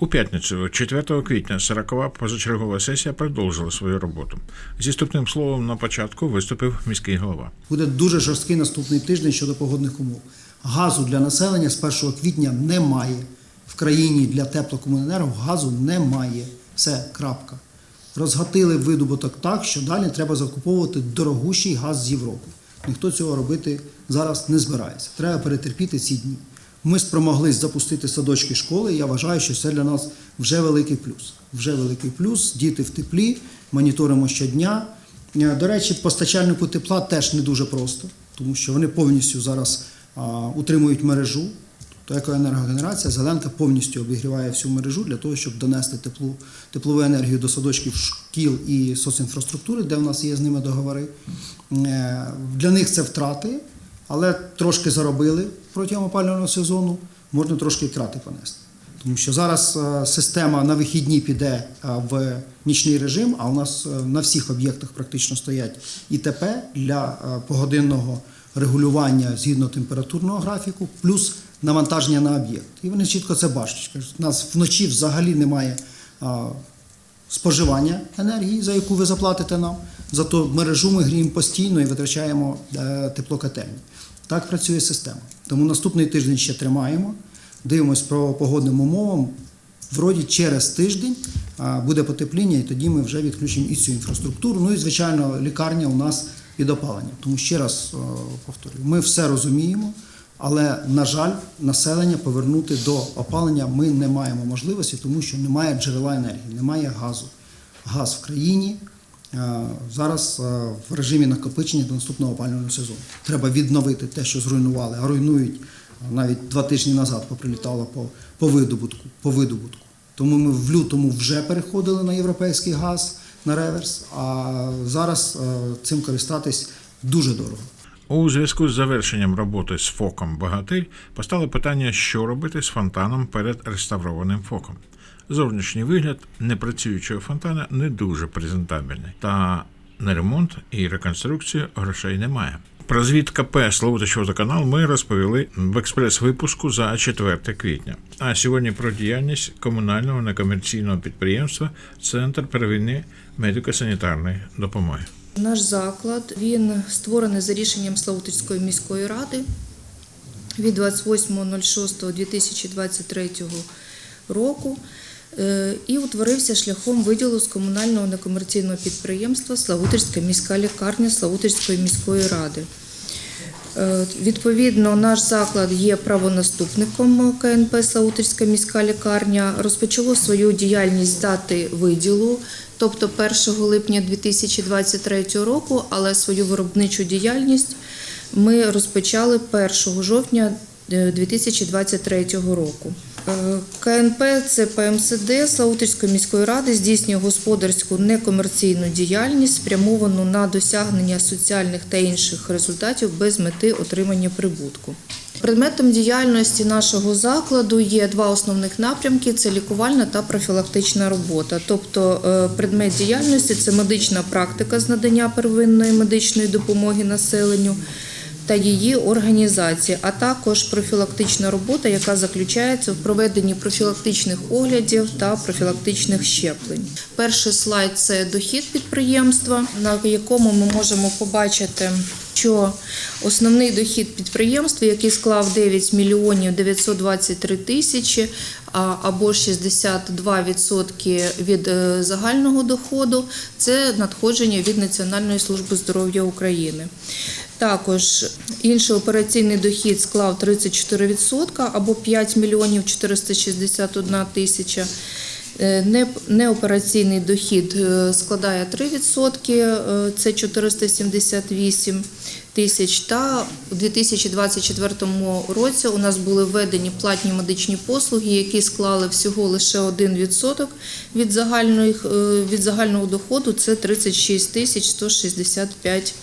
У п'ятницю, 4 квітня, 40-ва позачергова сесія продовжила свою роботу. Зі ступним словом на початку виступив міський голова. Буде дуже жорсткий наступний тиждень щодо погодних умов. Газу для населення з 1 квітня немає. В країні для теплокомуненерго газу немає. Все, крапка. Розгатили видобуток так, що далі треба закуповувати дорогущий газ з Європи. Ніхто цього робити зараз не збирається. Треба перетерпіти ці дні. Ми спромоглись запустити садочки школи. Я вважаю, що це для нас вже великий плюс. Вже великий плюс. Діти в теплі, моніторимо щодня. Е, До речі, постачальнику тепла теж не дуже просто, тому що вони повністю зараз утримують мережу. Тобто екоенергогенерація, зеленка повністю обігріває всю мережу для того, щоб донести теплу, теплову енергію до садочків, шкіл і соцінфраструктури, де в нас є з ними договори. Е, Для них це втрати, але трошки заробили протягом опалювального сезону, можна трошки і втрати понести. Тому що зараз е, система на вихідні піде е, в нічний режим, а у нас е, на всіх об'єктах практично стоять ІТП для погодинного регулювання згідно температурного графіку, плюс навантаження на об'єкт. І вони чітко це бачать. У нас вночі взагалі немає споживання енергії, за яку ви заплатите нам. Зато мережу ми гріємо постійно і витрачаємо е, теплокотельні. Так працює система. Тому наступний тиждень ще тримаємо, дивимось про погодним умовам. Вроді через тиждень а, буде потепління, і тоді ми вже відключимо і цю інфраструктуру. Ну і звичайно, лікарня у нас під опаленням. Тому ще раз е, повторюю, ми все розуміємо, але на жаль, населення повернути до опалення ми не маємо можливості, тому що немає джерела енергії, немає газу. Газ в країні е, зараз е, в режимі накопичення до наступного опалювального сезону. Треба відновити те, що зруйнували, а руйнують навіть два тижні назад поприлітало по, по видобутку. По видобутку. Тому ми в лютому вже переходили на європейський газ на реверс, а зараз е, цим користатись дуже дорого. У зв'язку з завершенням роботи з фоком Багатирь постало питання, що робити з фонтаном перед реставрованим фоком. Зовнішній вигляд непрацюючого фонтана не дуже презентабельний, та на ремонт і реконструкцію грошей немає. Про звіт КП Славутич водоканал ми розповіли в експрес-випуску за 4 квітня. А сьогодні про діяльність комунального некомерційного підприємства Центр первинної медико-санітарної допомоги. Наш заклад він створений за рішенням Славутицької міської ради від 28.06.2023 року і утворився шляхом виділу з комунального некомерційного підприємства Славутицька міська лікарня Славутицької міської ради. Е, Відповідно, наш заклад є правонаступником КНП Славутицька міська лікарня. Розпочало свою діяльність дати виділу, тобто 1 липня 2023 року, але свою виробничу діяльність ми розпочали 1 жовтня е, 2023 року. КНП це ПМСД Славутицької міської ради здійснює господарську некомерційну діяльність, спрямовану на досягнення соціальних та інших результатів без мети отримання прибутку. Предметом діяльності нашого закладу є два основних напрямки: це лікувальна та профілактична робота. Тобто, е, предмет діяльності це медична практика з надання первинної медичної допомоги населенню та її організації, а також профілактична робота, яка заключається в проведенні профілактичних оглядів та профілактичних щеплень. Перший слайд це дохід підприємства, на якому ми можемо побачити. Що основний дохід підприємства, який склав 9 мільйонів 923 тисячі або 62% від е, загального доходу, це надходження від Національної служби здоров'я України. Також інший операційний дохід склав 34% або 5 мільйонів 461 тисяча. Е, Неопераційний дохід е, складає 3%, е, це 478 тисяч. Та у 2024 році у нас були введені платні медичні послуги, які склали всього лише 1% від загального доходу. Це 36 тисяч 165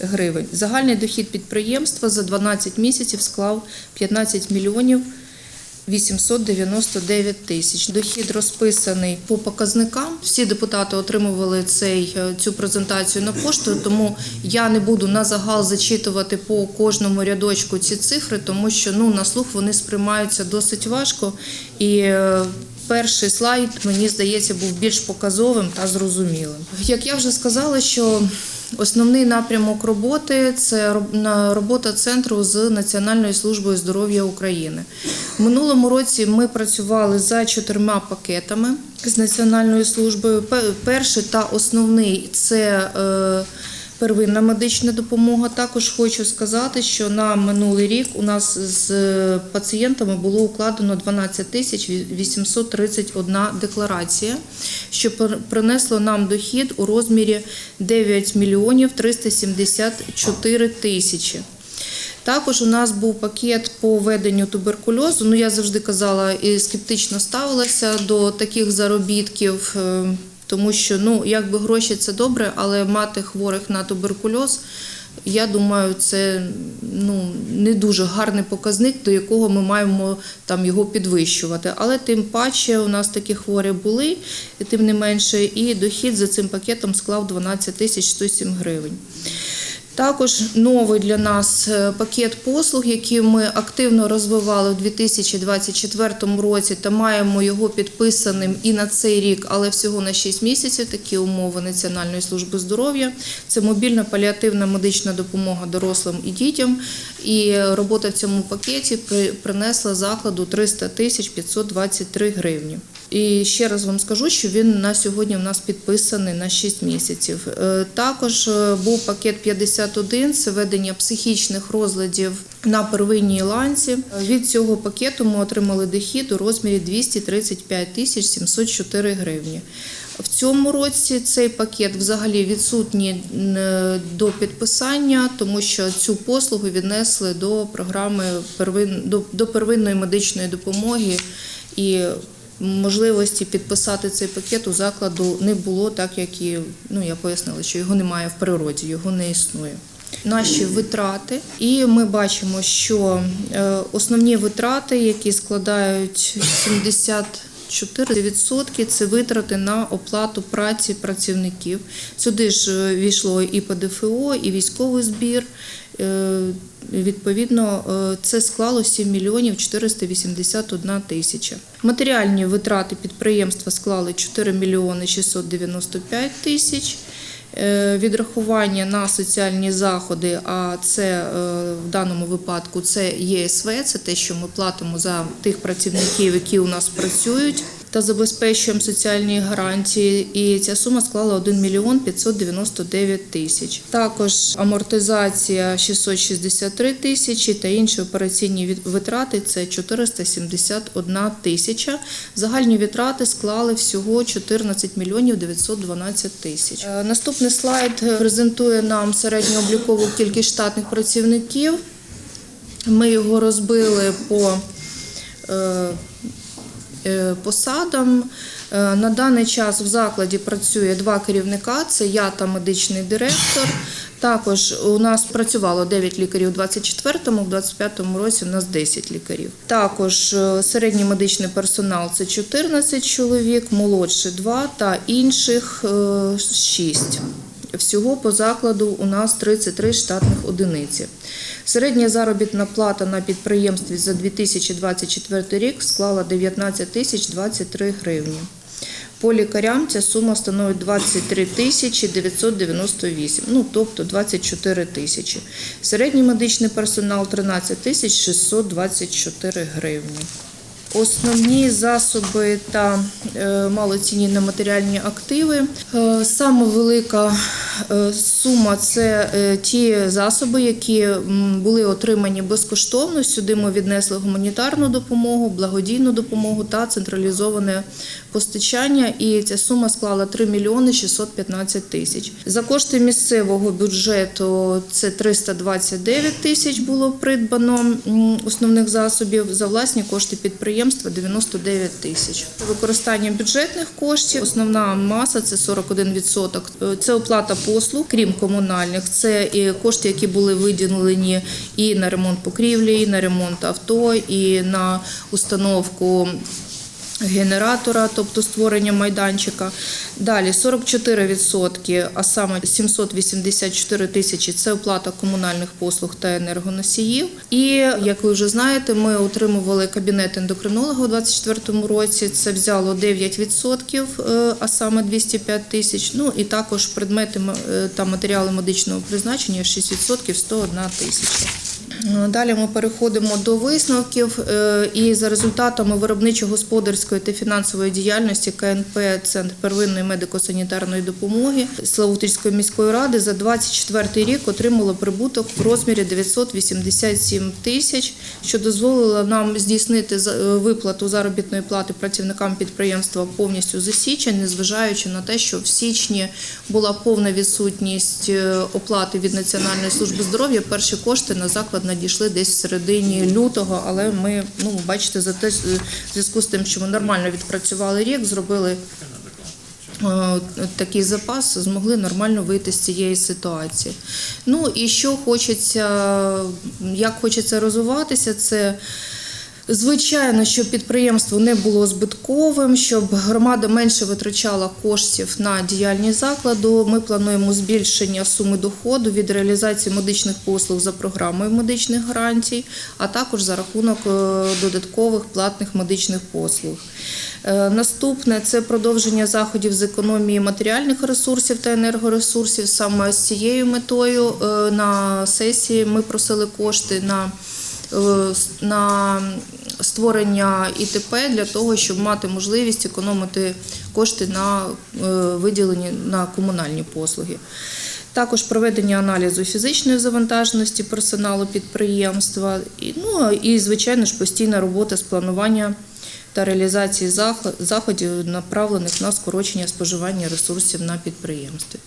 гривень. Загальний дохід підприємства за 12 місяців склав 15 мільйонів 899 тисяч. Дохід розписаний по показникам. Всі депутати отримували цей, е, цю презентацію на пошту, тому я не буду на загал зачитувати по кожному рядочку ці цифри, тому що ну, на слух вони сприймаються досить важко. І е, перший слайд, мені здається, був більш показовим та зрозумілим. Як я вже сказала, що основний напрямок роботи це роб- робота центру з Національною службою здоров'я України. В минулому році ми працювали за чотирма пакетами з Національною службою. Перший та основний це е, Первинна медична допомога. Також хочу сказати, що на минулий рік у нас з пацієнтами було укладено 12 тисяч 831 декларація, що пр- принесло нам дохід у розмірі 9 мільйонів 374 тисячі. Також у нас був пакет по веденню туберкульозу. Ну я завжди казала і скептично ставилася до таких заробітків, е, тому що ну якби гроші це добре, але мати хворих на туберкульоз. Я думаю, це ну не дуже гарний показник, до якого ми маємо там його підвищувати. Але тим паче у нас такі хворі були, тим не менше, і дохід за цим пакетом склав 12 тисяч 107 гривень. Також новий для нас е, пакет послуг, який ми активно розвивали у 2024 році, та маємо його підписаним і на цей рік, але всього на 6 місяців. Такі умови Національної служби здоров'я. Це мобільна паліативна медична допомога дорослим і дітям. І робота в цьому пакеті при- принесла закладу 300 тисяч 523 гривні. І ще раз вам скажу, що він на сьогодні у нас підписаний на 6 місяців. Е, Також е, був пакет 51 – це ведення психічних розладів на первинній ланці. Від цього пакету ми отримали дохід у розмірі 235 тисяч 704 гривні. В цьому році цей пакет взагалі відсутній е, до підписання, тому що цю послугу віднесли до програми до первинної медичної допомоги і можливості підписати цей пакет у закладу не було, так як і ну я пояснила, що його немає в природі, його не існує. Наші витрати, і ми бачимо, що е, основні витрати, які складають 74% це витрати на оплату праці працівників. Сюди ж е, війшло і ПДФО, і військовий збір. Е, Відповідно, е, це склало 7 мільйонів 481 тисяча. Матеріальні витрати підприємства склали 4 мільйони 695 тисяч. Е, Відрахування на соціальні заходи, а це в даному випадку це ЄСВ, це те, що ми платимо за тих працівників, які у нас працюють, та забезпечуємо соціальні гарантії. І ця сума склала 1 мільйон 599 тисяч. Також амортизація 663 тисячі та інші операційні витрати це 471 тисяча. Загальні витрати склали всього 14 мільйонів 912 тисяч. Е, Наступний слайд презентує нам середньооблікову кількість штатних працівників. Ми його розбили по е, посадам. Е, На даний час в закладі працює два керівника: це я та медичний директор. Також у нас працювало 9 лікарів у 24-му, в 25-му році у нас 10 лікарів. Також е, середній медичний персонал це 14 чоловік, молодші 2 та інших 6. Всього по закладу у нас 33 штатних одиниці. Середня заробітна плата на підприємстві за 2024 рік склала 19 тисяч 23 гривні. По лікарям ця сума становить 23 тисячі 998, ну тобто 24 тисячі. Середній медичний персонал 13 тисяч 624 гривні. Основні засоби та е, малоцінні нематеріальні активи. Е, Саме велика е, сума це ті засоби, які були отримані безкоштовно. Сюди ми віднесли гуманітарну допомогу, благодійну допомогу та централізоване постачання. І ця сума склала 3 мільйони 615 тисяч. За кошти місцевого бюджету це 329 тисяч було придбано основних засобів. За власні кошти підприємства 99 тисяч. Використання бюджетних коштів. Основна маса це 41%. Е, Це оплата послуг, крім комунальних. Це і кошти, які були виділені і на ремонт покрівлі, і на ремонт авто, і на установку генератора, тобто створення майданчика. Далі 44%, а саме 784 тисячі це оплата комунальних послуг та енергоносіїв. І як ви вже знаєте, ми отримували кабінет ендокринолога у 2024 році. Це взяло 9%, е, а саме 205 тисяч. Ну і також предмети е, та матеріали медичного призначення 6% 101 тисяча. Е, Далі ми переходимо до висновків. Е, І за результатами виробничо-господарської та фінансової діяльності КНП Центр первинної медико-санітарної допомоги Славутицької міської ради за 24 рік отримало прибуток в розмірі 987 тисяч, що дозволило нам здійснити е, виплату заробітної плати працівникам підприємства повністю за січень, незважаючи на те, що в січні була повна відсутність оплати від Національної служби здоров'я. Перші кошти на заклад надійшли десь в середині лютого, але ми, ну бачите, за те, в зв'язку з тим, що ми нормально відпрацювали рік, зробили е, такий запас, змогли нормально вийти з цієї ситуації. Ну і що хочеться, як хочеться розвиватися, це. Звичайно, щоб підприємство не було збитковим, щоб громада менше витрачала коштів на діяльність закладу. Ми плануємо збільшення суми доходу від реалізації медичних послуг за програмою медичних гарантій, а також за рахунок е, додаткових платних медичних послуг. Е, Наступне це продовження заходів з економії матеріальних ресурсів та енергоресурсів. Саме з цією метою е, на сесії ми просили кошти на на створення ІТП для того, щоб мати можливість економити кошти на е, виділені на комунальні послуги. Також проведення аналізу фізичної завантаженості персоналу підприємства, ну і звичайно ж постійна робота з планування та реалізації заходів, направлених на скорочення споживання ресурсів на підприємстві.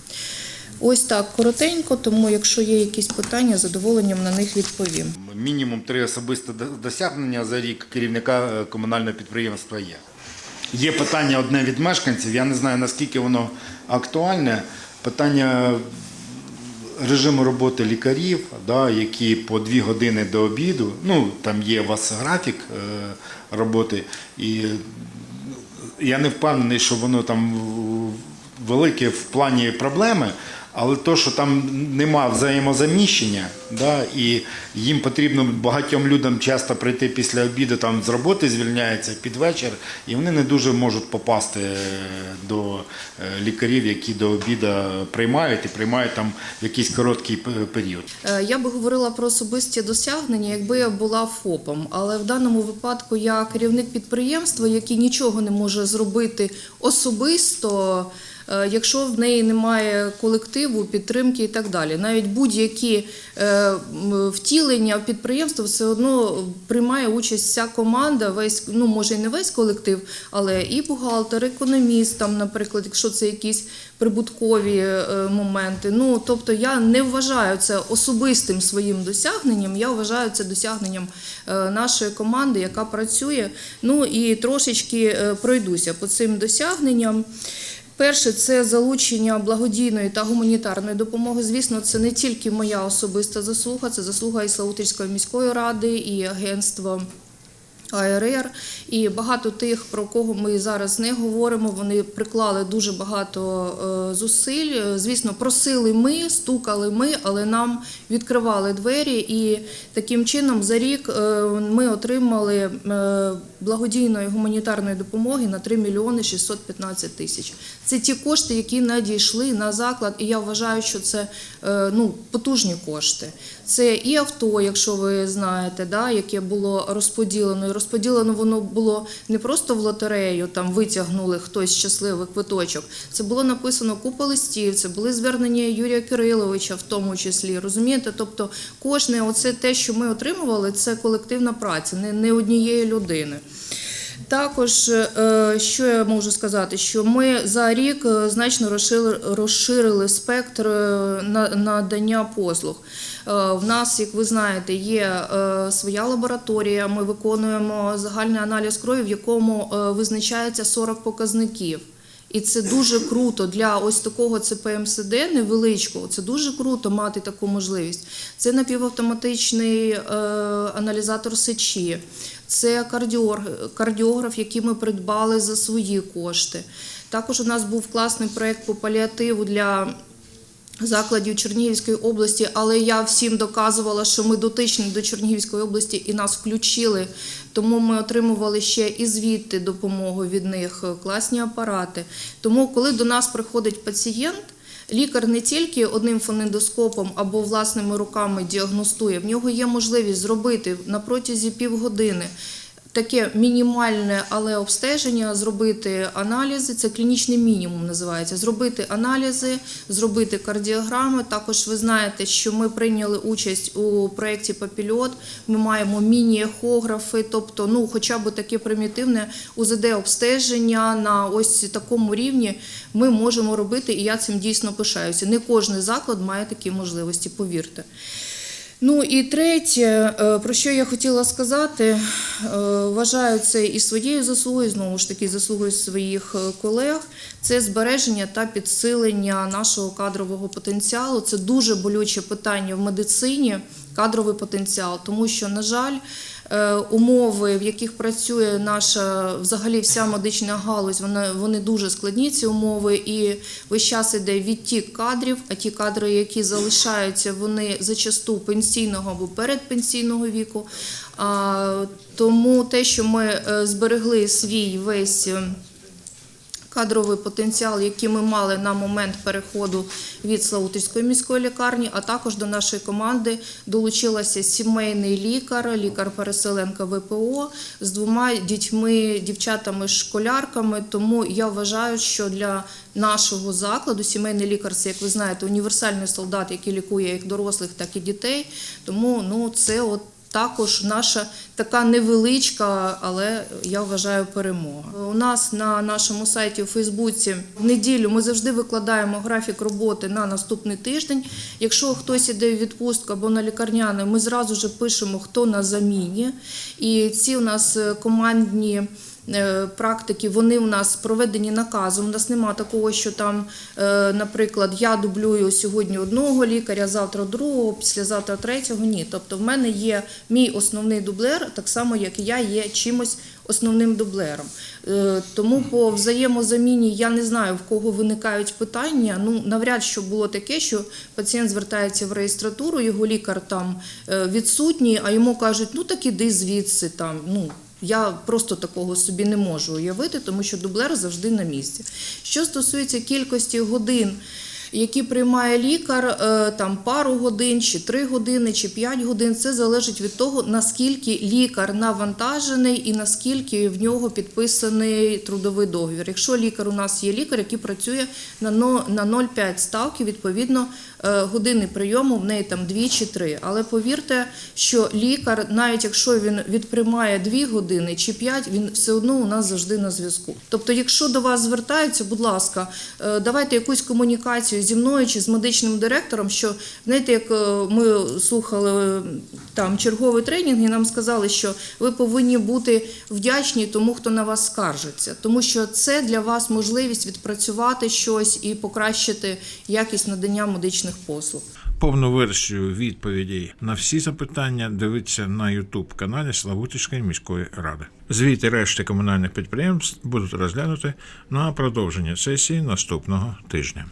Ось так коротенько, тому якщо є якісь питання, задоволенням на них відповім. Мінімум три особисті досягнення за рік керівника е, комунального підприємства є. Є питання одне від мешканців, я не знаю наскільки воно актуальне. Питання режиму роботи лікарів, да, які по дві години до обіду, ну там є у вас графік е, роботи, і я не впевнений, що воно там велике в плані проблеми, але то, що там нема взаємозаміщення, да, і їм потрібно багатьом людям часто прийти після обіду, там з роботи звільняються під вечір, і вони не дуже можуть попасти е, до е, лікарів, які до обіду приймають і приймають там якийсь короткий період. Е, Я би говорила про особисті досягнення, якби я була ФОПом. Але в даному випадку я керівник підприємства, який нічого не може зробити особисто, якщо в неї немає колективу, підтримки і так далі. Навіть будь-які е, втілення в підприємство все одно приймає участь вся команда, весь ну може і не весь колектив, але і бухгалтер, економіст, там, наприклад, якщо це якісь прибуткові е, моменти. Ну тобто я не вважаю це особистим своїм досягненням. Я вважаю це досягненням е, нашої команди, яка працює. Ну і трошечки е, пройдуся по цим досягненням. Перше це залучення благодійної та гуманітарної допомоги. Звісно, це не тільки моя особиста заслуга, це заслуга і Славутицької міської ради, і агентства. АРР і багато тих, про кого ми зараз не говоримо, вони приклали дуже багато е, зусиль. Е, Звісно, просили ми, стукали ми, але нам відкривали двері. І таким чином за рік е, ми отримали благодійної гуманітарної допомоги на 3 мільйони 615 тисяч. Це ті кошти, які надійшли на заклад, і я вважаю, що це ну, потужні кошти. Це і авто, якщо ви знаєте, да, яке було розподілено. І розподілено воно було не просто в лотерею, там витягнули хтось щасливий квиточок. Це було написано купа листів, це були звернення Юрія Кириловича, в тому числі. Розумієте? Тобто, кожне оце те, що ми отримували, це колективна праця, не, не однієї людини. Також, е, що я можу сказати, що ми за рік е, значно розширили, спектр е, надання послуг. В нас, як ви знаєте, є своя лабораторія. Ми виконуємо загальний аналіз крові, в якому визначається 40 показників. І це дуже круто для ось такого ЦПМСД невеличкого. Це дуже круто мати таку можливість. Це напівавтоматичний аналізатор сечі. Це кардіограф, який ми придбали за свої кошти. Також у нас був класний проєкт по паліативу для закладів Чернігівської області, але я всім доказувала, що ми дотичні до Чернігівської області і нас включили. Тому ми отримували ще і звідти допомогу від них, е, класні апарати. Тому, коли до нас приходить пацієнт, лікар не тільки одним фонендоскопом або власними руками діагностує, в нього є можливість зробити на протязі півгодини таке мінімальне, але обстеження, зробити аналізи, це клінічний мінімум називається. Зробити аналізи, зробити кардіограми. Також ви знаєте, що ми прийняли участь у проєкті Папільот. Ми маємо міні-ехографи, тобто, ну, хоча б таке примітивне УЗД-обстеження на ось такому рівні ми можемо робити, і я цим дійсно пишаюся. Не кожен заклад має такі можливості, повірте. Ну і третє, е, про що я хотіла сказати, е, вважаю це і своєю заслугою, знову ж таки, заслугою своїх е, колег. Це збереження та підсилення нашого кадрового потенціалу. Це дуже болюче питання в медицині, кадровий потенціал, тому що, на жаль, умови, в яких працює наша взагалі вся медична галузь, вони, вони дуже складні, ці умови, і весь час іде відтік кадрів, а ті кадри, які залишаються, вони зачасту пенсійного або передпенсійного віку. А, тому те, що ми е, зберегли свій весь. Кадровий потенціал, який ми мали на момент переходу від Славутицької міської лікарні, а також до нашої команди долучилася сімейний лікар, лікар-переселенка ВПО з двома дітьми, дівчатами-школярками. Тому я вважаю, що для нашого закладу сімейний лікар це, як ви знаєте, універсальний солдат, який лікує як дорослих, так і дітей. Тому ну це от. Також наша така невеличка, але я вважаю перемога. У нас на нашому сайті у Фейсбуці в неділю ми завжди викладаємо графік роботи на наступний тиждень. Якщо хтось іде в відпустку або на лікарняне, ми зразу ж пишемо, хто на заміні. І ці у нас командні. Е, Практики вони у нас проведені наказом. У нас нема такого, що там, е, наприклад, я дублюю сьогодні одного лікаря, завтра другого, післязавтра третього. Ні. Тобто, в мене є мій основний дублер, так само як і я є чимось основним дублером. Е, Тому по взаємозаміні я не знаю, в кого виникають питання. Ну навряд що було таке, що пацієнт звертається в реєстратуру, його лікар там відсутній, а йому кажуть, ну так іди звідси там. Ну я просто такого собі не можу уявити, тому що дублер завжди на місці. Що стосується кількості годин. Які приймає лікар е, там пару годин, чи три години, чи п'ять годин, це залежить від того, наскільки лікар навантажений і наскільки в нього підписаний трудовий договір. Якщо лікар у нас є лікар, який працює на 0,5 ставки, відповідно е, години прийому в неї там дві чи три. Але повірте, що лікар, навіть якщо він відприймає дві години чи п'ять, він все одно у нас завжди на зв'язку. Тобто, якщо до вас звертаються, будь ласка, е, давайте якусь комунікацію зі мною чи з медичним директором. Що знаєте, як е, ми слухали е, там черговий тренінг, і нам сказали, що ви повинні бути вдячні тому, хто на вас скаржиться, тому що це для вас можливість відпрацювати щось і покращити якість надання медичних послуг. Повну версію відповідей на всі запитання дивіться на Ютуб каналі Славутицької міської ради. Звіти решти комунальних підприємств будуть розглянути на продовження сесії наступного тижня.